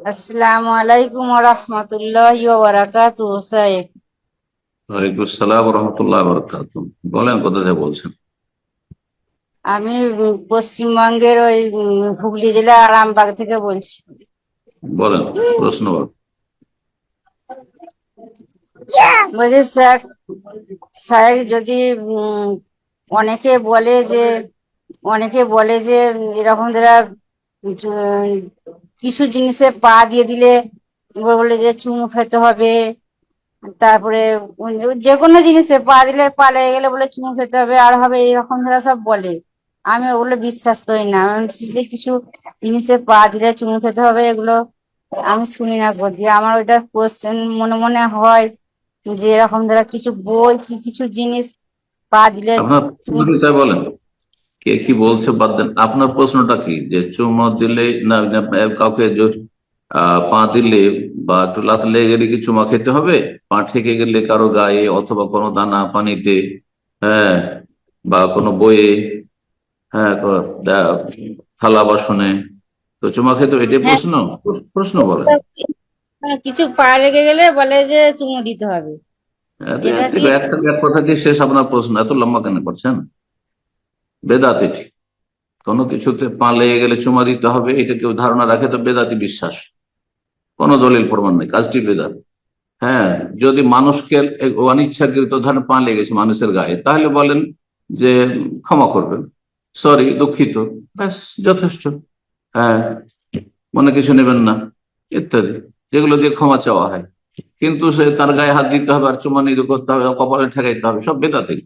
আসসালামু আলাইকুম রহমতুল্লাহ বারাকাতু সাহেব ওয়ালাইকুম আসসালাম রহমতুল্লাহ বরকাত বলেন কোথা থেকে বলছেন? আমি পশ্চিমবঙ্গের ওই হুগলি জেলা আরামবাগ থেকে বলছি। বলেন প্রশ্ন বলেন। বলছি স্যার স্যার যদি অনেকে বলে যে অনেকে বলে যে এরকম যারা কিছু জিনিসে পা দিয়ে দিলে বলে যে চুমু খেতে হবে তারপরে যে কোনো জিনিসে পা দিলে পা লেগে গেলে বলে চুমু খেতে হবে আর হবে এরকম যারা সব বলে। আমি ওগুলো বিশ্বাস করি না। আমি কিছু জিনিসে পা দিলে চুমু খেতে হবে এগুলো আমি শুনি না করছি আমার ওইটা কোশ্চেন মনে মনে হয় যে এরকম যারা কিছু বই কি কিছু জিনিস পা দিলে বলেন। কে কি বলছে বাদ দেন। আপনার প্রশ্নটা কি? যে চুমা দিলে না কাউকে পা দিলে বা একটু লাত লেগে গেলে কি চুমা খেতে হবে? পা ঠেকে গেলে কারও গায়ে অথবা কোনো দানা পানিতে হ্যাঁ বা কোনো বইয়ে হ্যাঁ থালা বাসনে তো চুমা খেতে? এটাই প্রশ্ন? প্রশ্ন বলে হ্যাঁ, কিছু পা লেগে গেলে বলে যে চুমু দিতে হবে। কি- একটা এক কথা দিয়ে শেষ আপনার প্রশ্ন। এত লম্বা কেন করছেন? বেদাতি ঠিক কোনো কিছুতে পা লেগে গেলে চুমা দিতে হবে, এটা কেউ ধারণা রাখে, তো বেদাতি বিশ্বাস। কোনো দলিল প্রমাণ নেই, কাজটি বেদাত। হ্যাঁ যদি মানুষকে অনিচ্ছাকৃত ধরেন পা লেগেছে মানুষের গায়ে, তাহলে বলেন যে ক্ষমা করবেন। সরি, দুঃখিত, ব্যাস, যথেষ্ট। হ্যাঁ মনে কিছু নেবেন না, ইত্যাদি, যেগুলো দিয়ে ক্ষমা চাওয়া হয়। কিন্তু সে তার গায়ে হাত দিতে হবে, আর চুমা নিতে করতে হবে, কপালে ঠেকাইতে হবে, সব বেদা থেকে